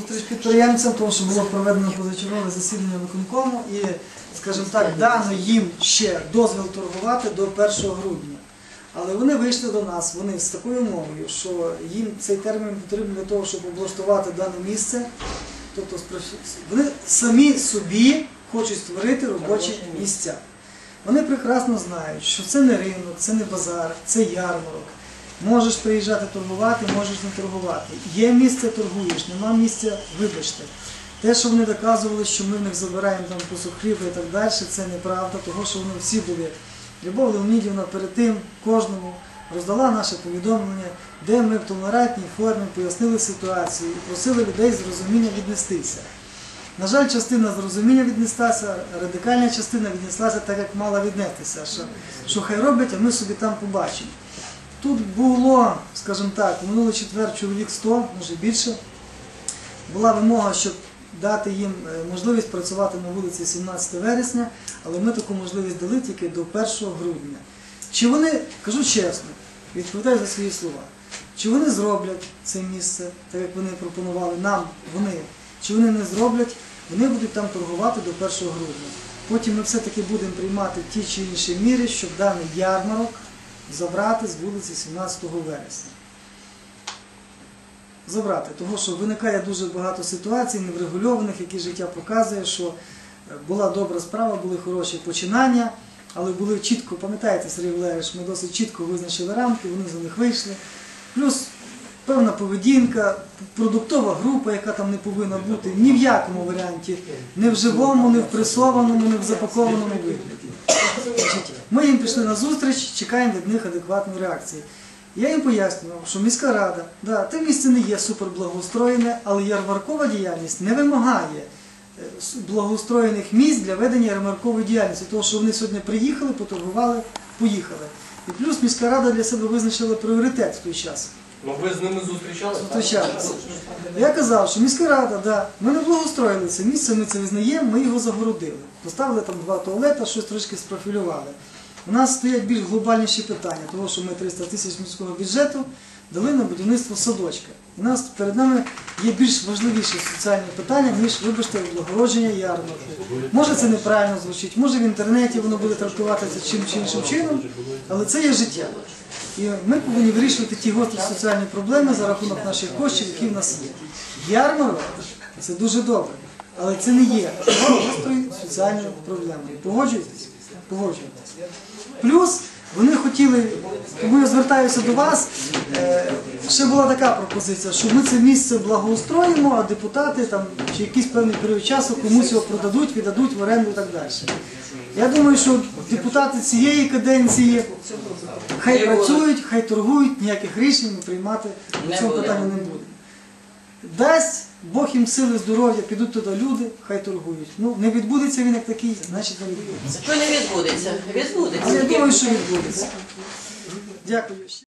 Зустріч підприємцям, тому що було проведено позачергове засідання виконкому і, скажімо так, дано їм ще дозвіл торгувати до 1 грудня. Але вони вийшли до нас, вони з такою умовою, що їм цей термін потрібен для того, щоб облаштувати дане місце. Тобто вони самі собі хочуть створити робочі місця. Вони прекрасно знають, що це не ринок, це не базар, це ярмарок. Можеш приїжджати торгувати, можеш не торгувати. Є місце торгуєш, нема місця, вибачте. Те, що вони доказували, що ми в них забираємо там кусок хліба і так далі, це неправда, тому що вони всі були. Любов Леонідівна перед тим кожному роздала наше повідомлення, де ми в толерантній формі пояснили ситуацію і просили людей з розуміння віднестися. На жаль, частина з розуміння віднеслася, радикальна частина віднеслася так, як мала віднестися, що, що хай роблять, а ми собі там побачимо. Тут було, скажімо так, минулий четвер чоловік 100, може більше. Була вимога, щоб дати їм е, можливість працювати на вулиці 17 вересня, але ми таку можливість дали тільки до 1 грудня. Чи вони, кажу чесно, відповідаю за свої слова, чи вони зроблять це місце, так як вони пропонували нам, вони, чи вони не зроблять, вони будуть там торгувати до 1 грудня. Потім ми все-таки будемо приймати ті чи інші міри, щоб даний ярмарок забрати з вулиці 17 вересня. Забрати, тому що виникає дуже багато ситуацій неврегульованих, які життя показує, що е, була добра справа, були хороші починання, але були чітко, пам'ятаєте, Сергій Валерійович, ми досить чітко визначили рамки, вони за них вийшли. Плюс певна поведінка, продуктова група, яка там не повинна бути ні в якому варіанті, не в живому, не в пресованому, не в запакованому вигляді. Ми їм пішли на зустріч, чекаємо від них адекватної реакції. Я їм пояснював, що міська рада, да, те місце не є суперблагоустроєне, але ярмаркова діяльність не вимагає е, благоустроєних місць для ведення ярмаркової діяльності, тому що вони сьогодні приїхали, поторгували, поїхали. І плюс міська рада для себе визначила пріоритет в той час. Ну ви з ними зустрічалися? Зустрічалися. Я казав, що міська рада, да, ми не благоустроїли це місце, ми це визнаємо, ми його загородили. Поставили там два туалета, щось трошки спрофілювали. У нас стоять більш глобальніші питання, тому що ми 300 тисяч міського бюджету дали на будівництво садочка. У нас перед нами є більш важливіші соціальні питання, ніж, вибачте, облагородження ярмарку. Може це неправильно звучить, може в інтернеті воно буде трактуватися чим чи іншим чином, але це є життя. І ми повинні вирішувати ті гострі соціальні проблеми за рахунок наших коштів, які в нас є. Ярмарок це дуже добре, але це не є гострою соціальною проблемою. Погоджуєтесь? Погоджуєтесь. Плюс вони хотіли, тому я звертаюся до вас, е, ще була така пропозиція, що ми це місце благоустроїмо, а депутати там чи якийсь певний період часу комусь його продадуть, віддадуть в оренду і так далі. Я думаю, що депутати цієї каденції хай працюють, хай торгують, ніяких рішень ми приймати в цьому питанні не буде. Дасть Бог їм сили, здоров'я, підуть туди люди, хай торгують. Ну, не відбудеться він як такий, значить не відбудеться. Що не відбудеться? Відбудеться. Але я думаю, що відбудеться. Дякую.